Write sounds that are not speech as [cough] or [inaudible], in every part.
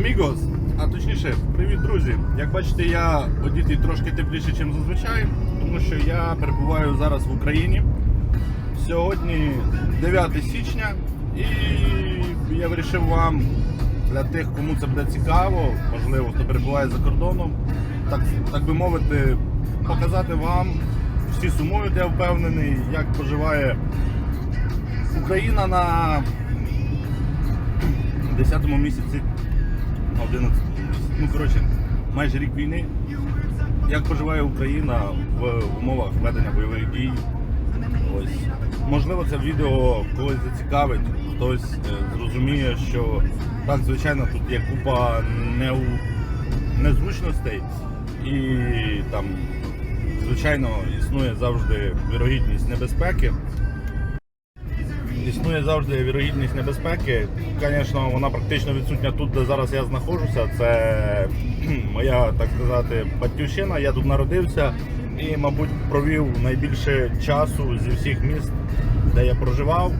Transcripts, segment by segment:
амігос, а точніше, привіт, друзі. Як бачите, я одітий трошки тепліше, ніж зазвичай, тому що я перебуваю зараз в Україні. Сьогодні 9 січня, і я вирішив вам для тих, кому це буде цікаво, можливо, хто перебуває за кордоном, так, так би мовити, показати вам, всі сумують, я впевнений, як поживає Україна на 10-му місяці, на 11-му. Ну, коротше, майже рік війни. Як поживає Україна в умовах ведення бойових дій? Ось. Можливо, це відео когось зацікавить, хтось е, зрозуміє, що так, звичайно, тут є купа неу... незручностей і там, звичайно, існує завжди вірогідність небезпеки. Існує завжди вірогідність небезпеки. Звісно, вона практично відсутня тут, де зараз я знаходжуся. Це моя, так сказати, батьківщина. Я тут народився і, мабуть, провів найбільше часу зі всіх міст, де я проживав.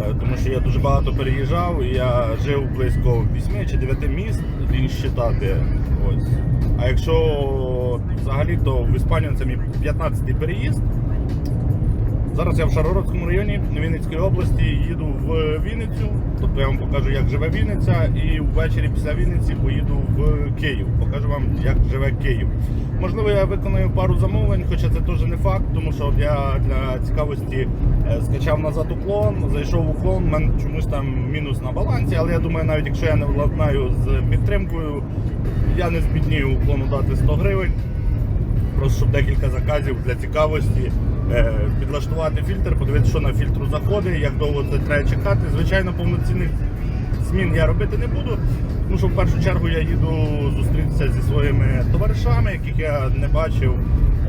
Е, Тому що я дуже багато переїжджав, я жив близько 8 чи 9 міст, він считати. Ось. А якщо взагалі, то в Іспанію це мій 15-й переїзд. Зараз я в Шаргородському районі Вінницької області їду в Вінницю. Тобто я вам покажу, як живе Вінниця, і ввечері після Вінниці поїду в Київ. Покажу вам, як живе Київ. Можливо, я виконую пару замовлень, хоча це теж не факт, тому що я для цікавості е, скачав назад уклон, зайшов уклон, в мене чомусь там мінус на балансі, але я думаю, навіть якщо я не владнаю з підтримкою, я не збіднію уклону дати 100 гривень просто щоб декілька заказів для цікавості. Е, Підлаштувати фільтр, подивитися, що на фільтру заходить, як довго це треба чекати. Звичайно, повноцінних змін я робити не буду. Тому що в першу чергу я їду зустрітися зі своїми товаришами, яких я не бачив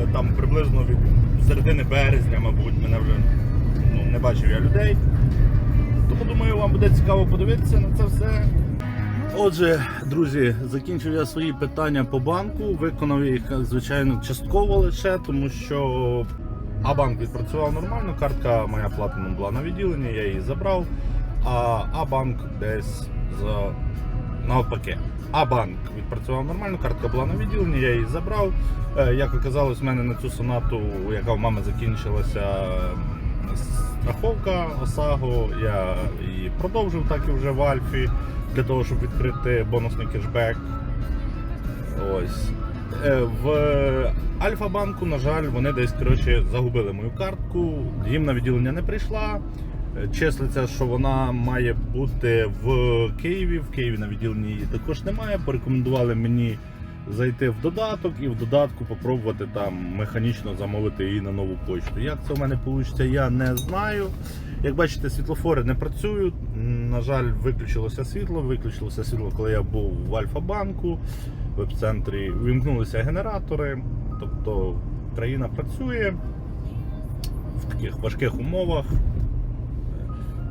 е, там приблизно від середини березня, мабуть, мене вже ну, не бачив я людей. Тому думаю, вам буде цікаво подивитися на це все. Отже, друзі, закінчив я свої питання по банку. Виконав їх, звичайно, частково лише, тому що А-банк відпрацював нормально, картка моя платина була на відділенні, я її забрав. А А-банк десь за навпаки. А-банк відпрацював нормально, картка була на відділенні, я її забрав. Е, Як оказалось, в мене на цю сонату, яка в мами закінчилася страховка ОСАГО, я її продовжив так і вже в Альфі для того, щоб відкрити бонусний кешбек. Ось. Е, В Альфа-банку, на жаль, вони десь коротше, загубили мою картку, їм на відділення не прийшла. Е, Числиться, що вона має бути в Києві. В Києві на відділенні її також немає. Порекомендували мені зайти в додаток і в додатку попробувати там механічно замовити її на нову почту. Як це в мене вийде, я не знаю. Як бачите, світлофори не працюють. На жаль, виключилося світло. Виключилося світло, коли я був в Альфа-банку в епіцентрі. Вімкнулися генератори. Тобто країна працює в таких важких умовах,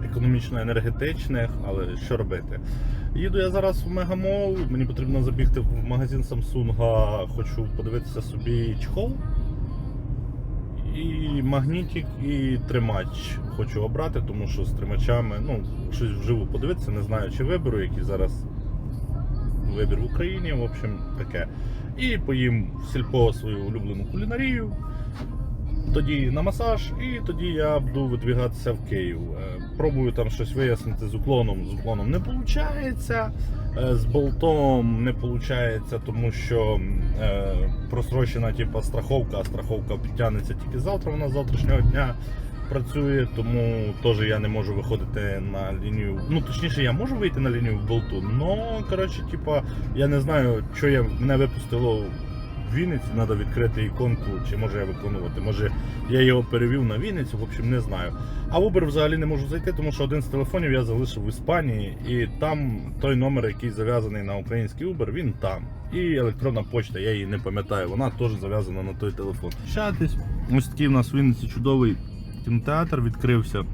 економічно-енергетичних, але що робити? Їду я зараз в Мегамол, мені потрібно забігти в магазин Samsung, хочу подивитися собі чехол. І магнітик, і тримач хочу обрати, тому що з тримачами, ну, щось вживу подивитися, не знаю, чи виберу, який зараз вибір в Україні, в общем, таке. І поїм в сільпо свою улюблену кулінарію. Тоді на масаж, і тоді я буду видвігатися в Київ. Е, Пробую там щось вияснити з уклоном. З уклоном не виходить, з болтом не виходить, тому що е, просрочена типу, страховка, а страховка підтягнеться тільки завтра, вона з завтрашнього дня працює, тому теж я не можу виходити на лінію. Ну, точніше, я можу вийти на лінію в болту, але коротше, типа, я не знаю, що я мене випустило в Вінниці, треба відкрити іконку, чи може я виконувати. Може я його перевів на Вінницю, в общем, не знаю. А в Uber взагалі не можу зайти, тому що один з телефонів я залишив в Іспанії, і там той номер, який зав'язаний на український Uber, він там. І електронна почта, я її не пам'ятаю, вона теж зав'язана на той телефон. Щатись. Ось такий у нас в Вінниці чудовий кінотеатр відкрився.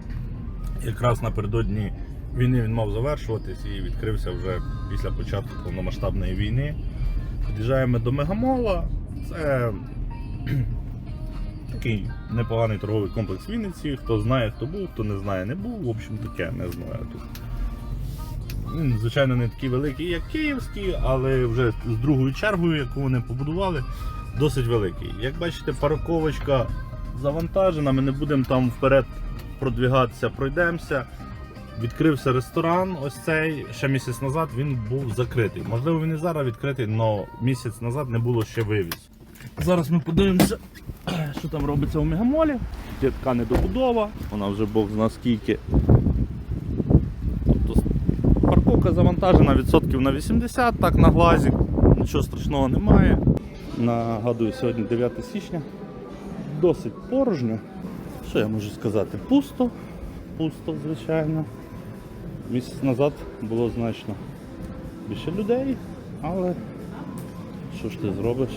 Якраз напередодні війни він мав завершуватись і відкрився вже після початку повномасштабної війни. Під'їжджаємо до Мегамола. Це [clears throat] такий непоганий торговий комплекс Вінниці. Хто знає, хто був, хто не знає, не був. В общем, таке не знаю тут. Він, звичайно, не такий великий, як київський, але вже з другою чергою, яку вони побудували, досить великий. Як бачите, парковочка завантажена, ми не будемо там вперед продвігатися, пройдемося. Відкрився ресторан, ось цей ще місяць назад він був закритий. Можливо, він і зараз відкритий, але місяць назад не було ще вивіз. Зараз ми подивимося, [clears throat] що там робиться у мегамолі. Є така недобудова, вона вже бог зна скільки. Тобто парковка завантажена відсотків на 80, так на глазі, нічого страшного немає. Нагадую, сьогодні 9 січня. Досить порожньо. Що я можу сказати? Пусто, пусто, звичайно. Місяць назад було значно більше людей, але що ж ти зробиш?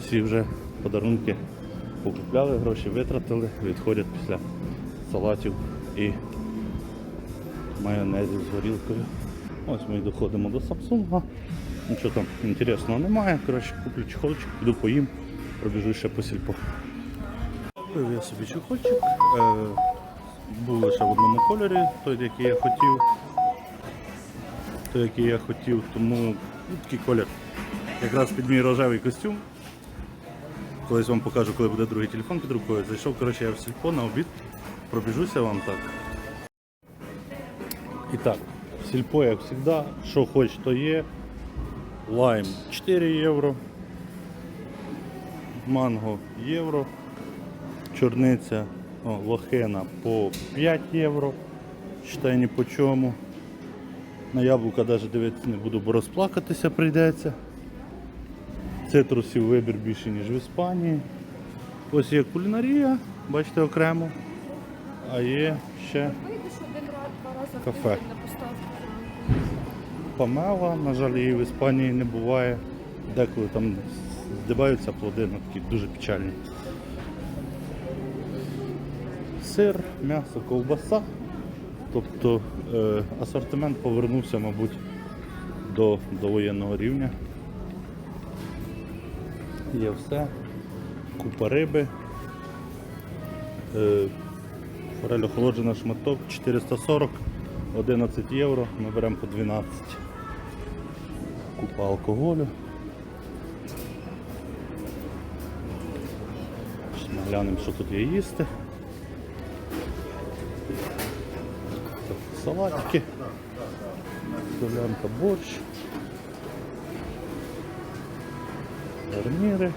Всі вже подарунки покупляли, гроші витратили, відходять після салатів і майонезів з горілкою. Ось ми доходимо до Samsung. Нічого там інтересного немає. Коротше, куплю чехольчик, піду поїм, пробіжу ще по сільпо. Купив я собі чехольчик. Е, був лише в одному кольорі, той, який я хотів. Той, який я хотів, тому ну, такий колір. Якраз під мій рожевий костюм. Колись вам покажу, коли буде другий телефон під рукою. Зайшов, коротше, я в сільпо на обід. Пробіжуся вам так. І так, сільпо, як завжди, що хоч, то є. Лайм 4 євро. Манго євро. Чорниця о, лохина по 5 євро. Считай ні по чому. На яблука навіть дивитися не буду, бо розплакатися прийдеться. Цитрусів вибір більше, ніж в Іспанії. Ось є кулінарія, бачите, окремо. А є ще Кафе. помела, на жаль, її в Іспанії не буває. Деколи там здиваються плоди, ну такі дуже печальні. Сир, м'ясо, ковбаса. Тобто е, асортимент повернувся, мабуть, до, до воєнного рівня. Є все. Купа риби. Е, форель охолоджена шматок 440, 11 євро, ми беремо по 12. Купа алкоголю. Глянемо, що тут є їсти. Салатики. Солянка борщ. Гарніри.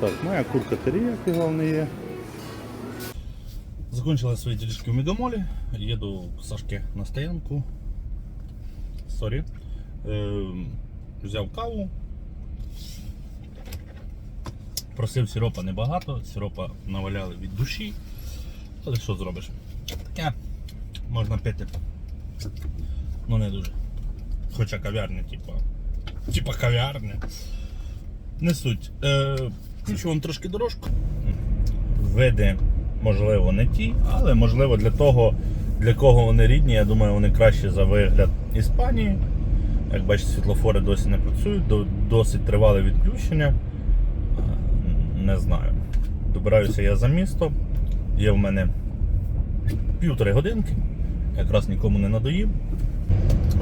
Так, моя курка теріяки, головне є. Закончила свої ділішки в Мегамолі. Їду к Сашке на стоянку. Сорі. Е, взяв каву. Просив сиропа небагато, сиропа наваляли від душі. Але що зробиш? Таке можна пити. Ну не дуже. Хоча кав'ярня, типа. Типа кав'ярня. Не суть. Е, включу вам трошки дорожку. Види, можливо, не ті, але можливо для того, для кого вони рідні, я думаю, вони краще за вигляд Іспанії. Як бачите, світлофори досі не працюють, досить тривале відключення. Не знаю. Добираюся я за місто. Є в мене півтори годинки. Якраз нікому не надоїв.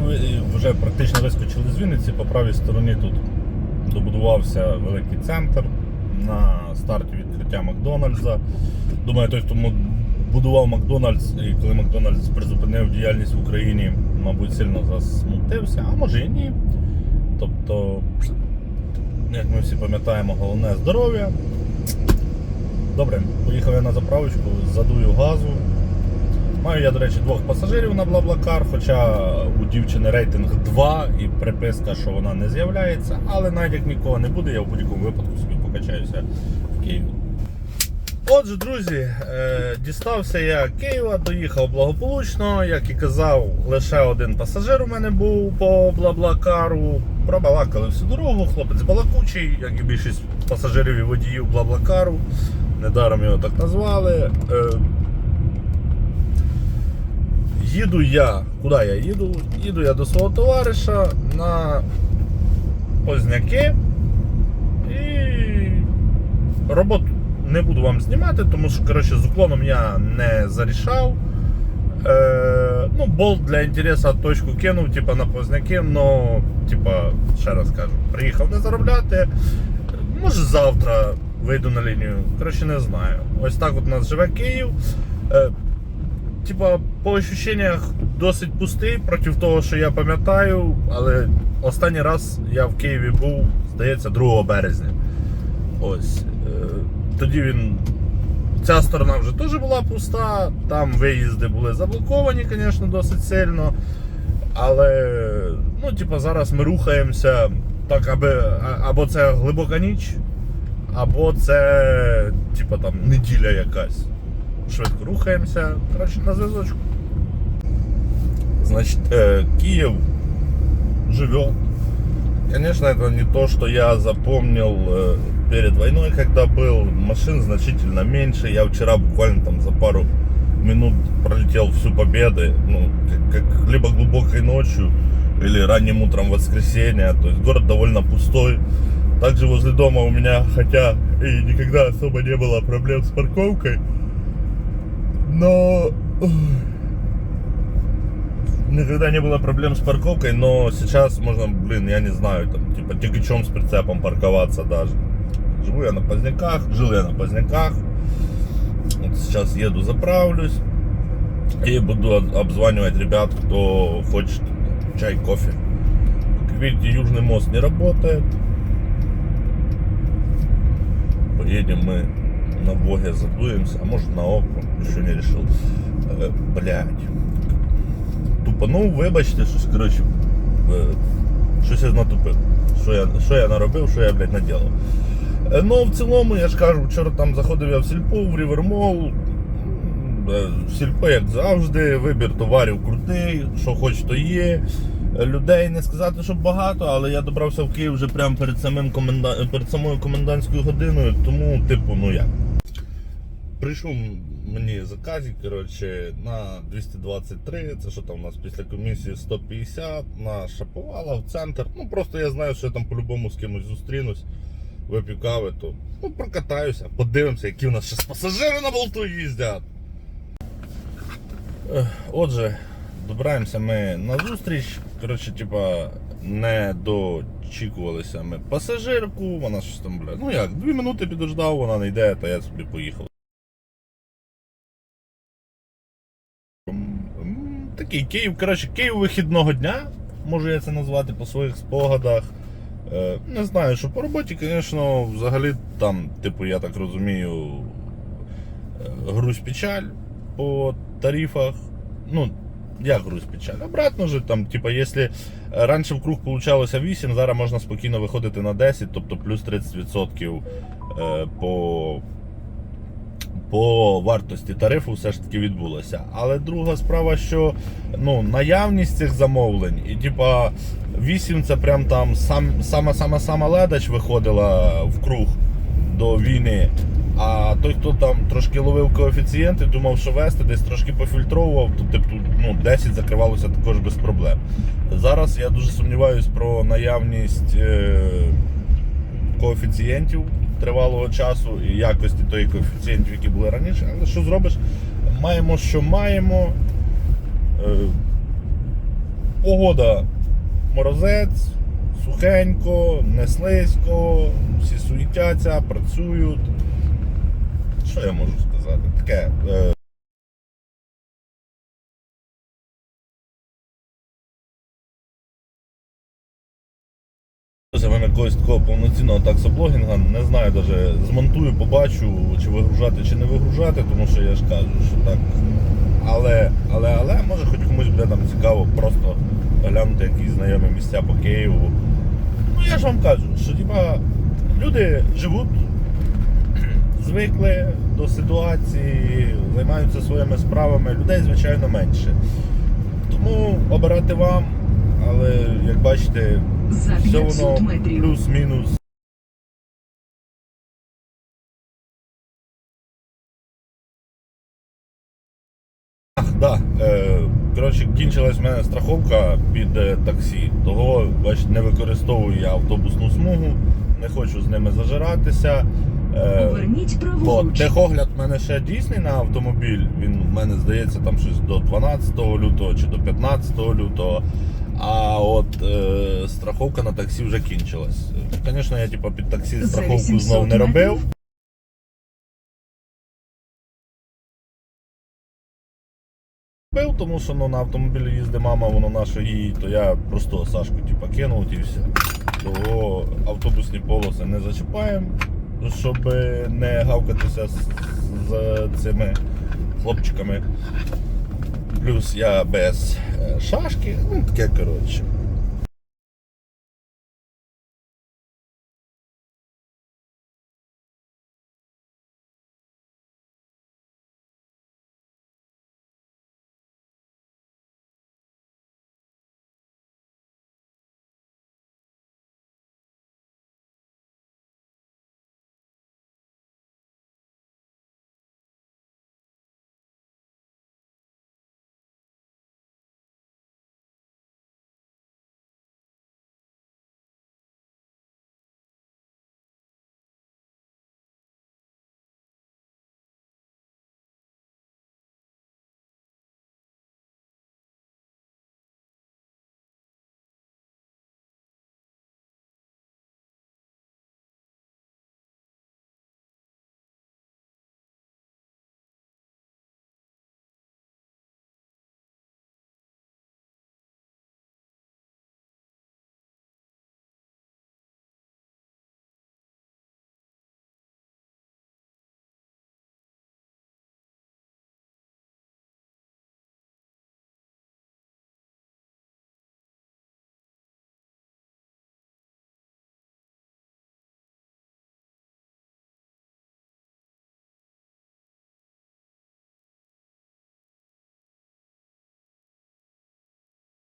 Ну, Вже практично вискочили з Вінниці. По правій стороні тут добудувався великий центр на старті відкриття Макдональдса. Думаю, той, хто будував Макдональдс, і коли Макдональдс призупинив діяльність в Україні, мабуть, сильно засмутився, а може і ні. Тобто, як ми всі пам'ятаємо, головне здоров'я. Добре, поїхав я на заправочку, задую газу. Маю я, до речі, двох пасажирів на Блаблакар, хоча у дівчини рейтинг 2 і приписка, що вона не з'являється, але навіть як нікого не буде, я в будь-якому випадку собі покачаюся в Києві. Отже, друзі, е, дістався я Києва, доїхав благополучно. Як і казав, лише один пасажир у мене був по Блаблакару. Пробалакали всю дорогу, хлопець балакучий, як і більшість пасажирів і водіїв Блаблакару. Недаром його так назвали. Е, Їду я. Куди я їду? Їду я до свого товариша на Позняки. І роботу не буду вам знімати, тому що коротше, з уклоном я не зарішав. Е, ну, болт для інтересу точку кинув, типа на позняки, но, типа, ще раз кажу, приїхав не заробляти. Може завтра вийду на лінію. Коротше, не знаю. Ось так от у нас живе Київ. Е, типа, по ощущеннях досить пустий проти того, що я пам'ятаю, але останній раз я в Києві був, здається, 2 березня. Ось. Е, тоді він. Ця сторона вже теж була пуста, там виїзди були заблоковані, звісно, досить сильно. Але ну, типа, зараз ми рухаємося так, аби а- або це глибока ніч, або це типа там неділя якась. Швидко рухаємося. Коротше, на зв'язочку. Значит, э, Киев живет. Конечно, это не то, что я запомнил э, перед войной, когда был. Машин значительно меньше. Я вчера буквально там за пару минут пролетел всю победы. Ну, как, как либо глубокой ночью, или ранним утром воскресенья. То есть город довольно пустой. Также возле дома у меня, хотя и никогда особо не было проблем с парковкой, но никогда не было проблем с парковкой, но сейчас можно, блин, я не знаю, там, типа тягачом с прицепом парковаться даже. Живу я на поздняках, жил я на поздняках. Вот сейчас еду, заправлюсь и буду от- обзванивать ребят, кто хочет чай, кофе. Как видите, Южный мост не работает. Поедем мы на Боге задуемся, а может на Оку, еще не решил. Э, блядь. Тупо, ну вибачте, щось, коротше, е, щось я натупив. Що я, що я наробив, що я, блядь, наділав. Е, Ну, в цілому, я ж кажу, вчора там заходив я в сільпо, в Рівермол. В сільпо, як завжди, вибір товарів крутий, що хоч то є. Е, Людей не сказати, що багато, але я добрався в Київ вже прямо перед, самим коменда... перед самою комендантською годиною, тому, типу, ну як. Прийшов мені заказик, коротше, на 223, це що там у нас після комісії 150, на Шаповала в центр. Ну просто я знаю, що я там по-любому з кимось зустрінусь, вип'ю кави, то ну, прокатаюся, подивимося, які у нас ще пасажири на болту їздять. Отже, добираємося ми на зустріч. Коротше, типа, не дочікувалися ми пасажирку, вона щось там, бля. Ну як, дві минути підождав, вона не йде, та я собі поїхав. Такий Київ, коротше, Київ вихідного дня, можу я це назвати по своїх спогадах. Е, Не знаю, що по роботі, звісно, взагалі там, типу, я так розумію, е, печаль по тарифах. Ну, як груз печаль? Обратно же, там, типу, якщо раніше в круг получалося 8, зараз можна спокійно виходити на 10, тобто плюс 30% е, по по вартості тарифу все ж таки відбулося. Але друга справа, що ну, наявність цих замовлень, і типа 8 це прям там сам, сама сама сама ледач виходила в круг до війни. А той, хто там трошки ловив коефіцієнти, думав, що вести, десь трошки пофільтровував, то типу ну, 10 закривалося також без проблем. Зараз я дуже сумніваюсь про наявність е, коефіцієнтів тривалого часу і якості тої коефіцієнтів, які були раніше. Але що зробиш? Маємо, що маємо. Е, Погода морозець, сухенько, не слизько, всі суетяться, працюють. Що я можу сказати? Таке. Мене якогось такого повноцінного таксоблогінга, не знаю навіть, змонтую, побачу, чи вигружати, чи не вигружати, тому що я ж кажу, що так. Але, але, але, може хоч комусь буде там цікаво просто глянути якісь знайомі місця по Києву. Ну я ж вам кажу, що типа, люди живуть, звикли до ситуації, займаються своїми справами, людей, звичайно, менше. Тому обирати вам, але як бачите, За все 500 воно метрів. плюс-мінус. Да. Е, коротше, кінчилась в мене страховка під е, таксі. Того, бач, не використовую я автобусну смугу, не хочу з ними зажиратися. Е, Поверніть праворуч. техогляд в мене ще дійсний на автомобіль. Він в мене здається там щось до 12 лютого чи до 15 лютого. А от е, страховка на таксі вже кінчилась. Звісно, я типу, під таксі страховку 800 знов не робив. Робив, тому що ну, на автомобілі їздить мама, воно наше її, то я просто Сашку типу, кинув і все. Того автобусні полоси не зачіпаємо, щоб не гавкатися з, з цими хлопчиками. Плюс я без е, шашки, ну таке коротше.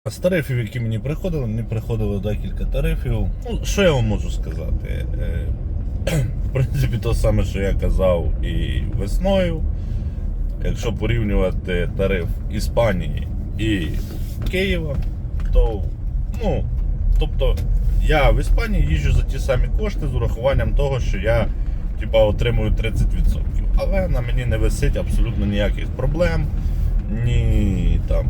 З тарифів, які мені приходили, мені приходило декілька тарифів. Ну, що я вам можу сказати? Е, [clears throat] В принципі, те саме, що я казав і весною. Якщо порівнювати тариф Іспанії і Києва, то ну, тобто я в Іспанії їжджу за ті самі кошти з урахуванням того, що я типа, отримую 30%. Але на мені не висить абсолютно ніяких проблем, ні там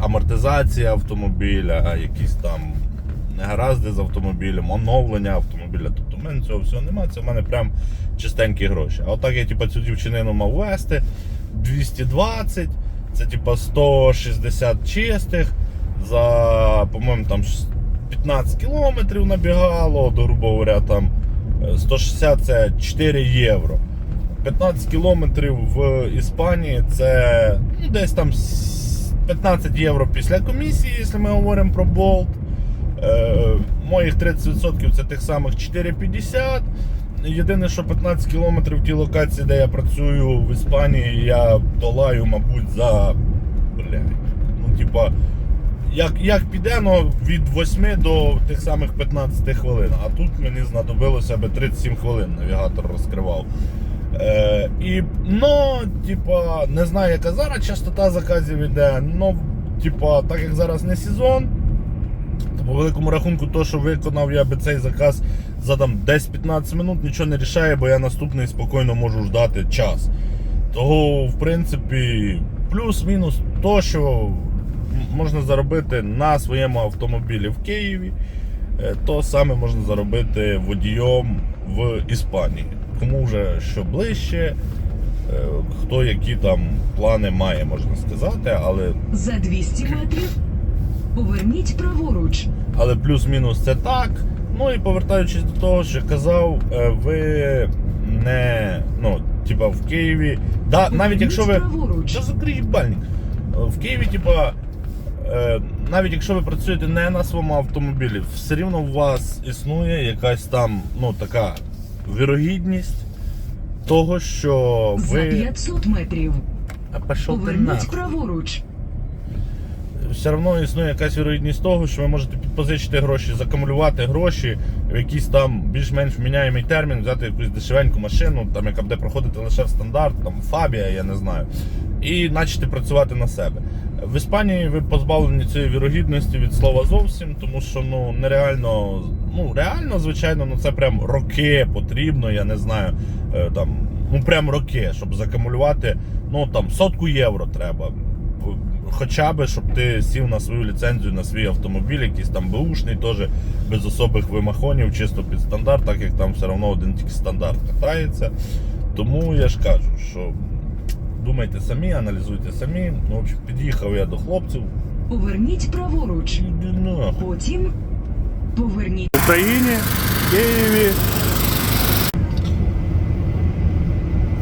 амортизація автомобіля, якісь там негаразди з автомобілем, оновлення автомобіля. Тобто в мене цього всього немає, це в мене прям чистенькі гроші. А отак я типу, цю дівчинину мав вести 220, це типу 160 чистих за, по-моєму, там 15 кілометрів набігало, грубо говоря, там е, 160 це 4 євро. 15 кілометрів в Іспанії це ну, десь там 15 євро після комісії, якщо ми говоримо про болт. Е, моїх 30% це тих самих 4,50. Єдине, що 15 кілометрів в тій локації, де я працюю в Іспанії, я долаю, мабуть, за. Блядь, ну, типа, як, як піде, ну, від 8 до тих самих 15 хвилин. А тут мені знадобилося би 37 хвилин навігатор розкривав. Е, і, ну, типа, не знаю, яка зараз частота заказів іде, ну, типа, так як зараз не сезон, то по великому рахунку, то, що виконав я би цей заказ за там 10-15 минут, нічого не рішає, бо я наступний спокійно можу ждати час. Того, в принципі, плюс-мінус то, що можна заробити на своєму автомобілі в Києві, е, то саме можна заробити водієм в Іспанії. Кому вже що ближче, е, хто які там плани має, можна сказати, але За 200 метрів. Поверніть праворуч. але плюс-мінус це так. Ну і повертаючись до того, що казав, е, ви не ну, типа в Києві. Да, навіть якщо ви. праворуч. Що закрий їбальник? В Києві, типа, е, навіть якщо ви працюєте не на своєму автомобілі, все рівно у вас існує якась там, ну така вірогідність того, що За ви. 500 метрів. А пішов ти нахуй. праворуч. все одно існує якась вірогідність того, що ви можете підпозичити гроші, закумулювати гроші в якийсь там більш-менш вміняємий термін, взяти якусь дешевеньку машину, там, яка буде проходити лише в стандарт, там Фабія, я не знаю, і почати працювати на себе. В Іспанії ви позбавлені цієї вірогідності від слова зовсім, тому що ну нереально, ну реально, звичайно, ну це прям роки потрібно, я не знаю, е, там, ну прям роки, щоб закумулювати, ну там сотку євро треба. Хоча би, щоб ти сів на свою ліцензію на свій автомобіль, якийсь там беушний, теж без особих вимахонів, чисто під стандарт, так як там все одно один тільки стандарт катається. Тому я ж кажу, що думайте самі, аналізуйте самі. Ну, в общем, під'їхав я до хлопців. Поверніть праворуч. Іди нахуй. Потім поверніть. В Україні, Києві.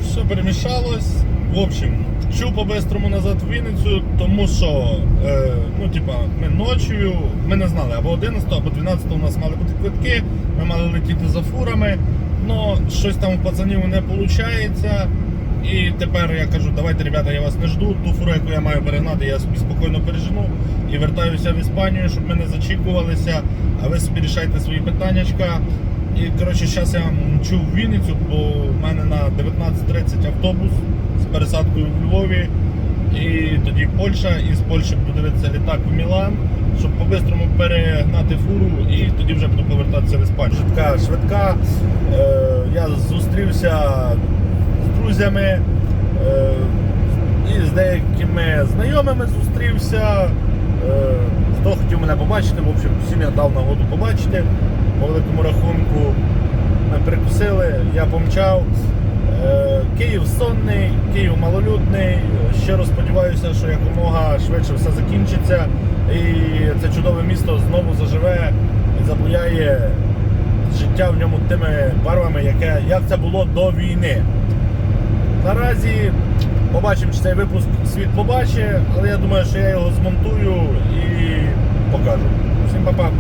Все перемішалось. В общем, чу по-бистрому назад в Вінницю, тому що, е, ну, типа, ми ночою, ми не знали, або 11, або 12 у нас мали бути квитки, ми мали летіти за фурами, але щось там у пацанів не виходить. І тепер я кажу, давайте, ребята, я вас не жду. Ту фуру, яку я маю перегнати, я собі спокійно пережену і вертаюся в Іспанію, щоб ми не зачікувалися, а ви собі рішайте свої питаннячка. І коротше, зараз я мчу в Вінницю, бо в мене на 19.30 автобус з пересадкою в Львові. І тоді Польща, і з Польщі буду дивитися літак в Мілан, щоб по-бистрому перегнати фуру і тоді вже буду повертатися в Іспанію. Швидка, швидка. Е, я зустрівся друзями е, і з деякими знайомими зустрівся. Е, хто хотів мене побачити, в общем, всім я дав нагоду побачити. По великому рахунку ми перекусили, я помчав. Е, Київ сонний, Київ малолюдний. Щиро сподіваюся, що якомога швидше все закінчиться. І це чудове місто знову заживе і забуяє життя в ньому тими барвами, яке, як це було до війни. Наразі побачимо, чи цей випуск світ побачить, але я думаю, що я його змонтую і покажу. Всім па-па!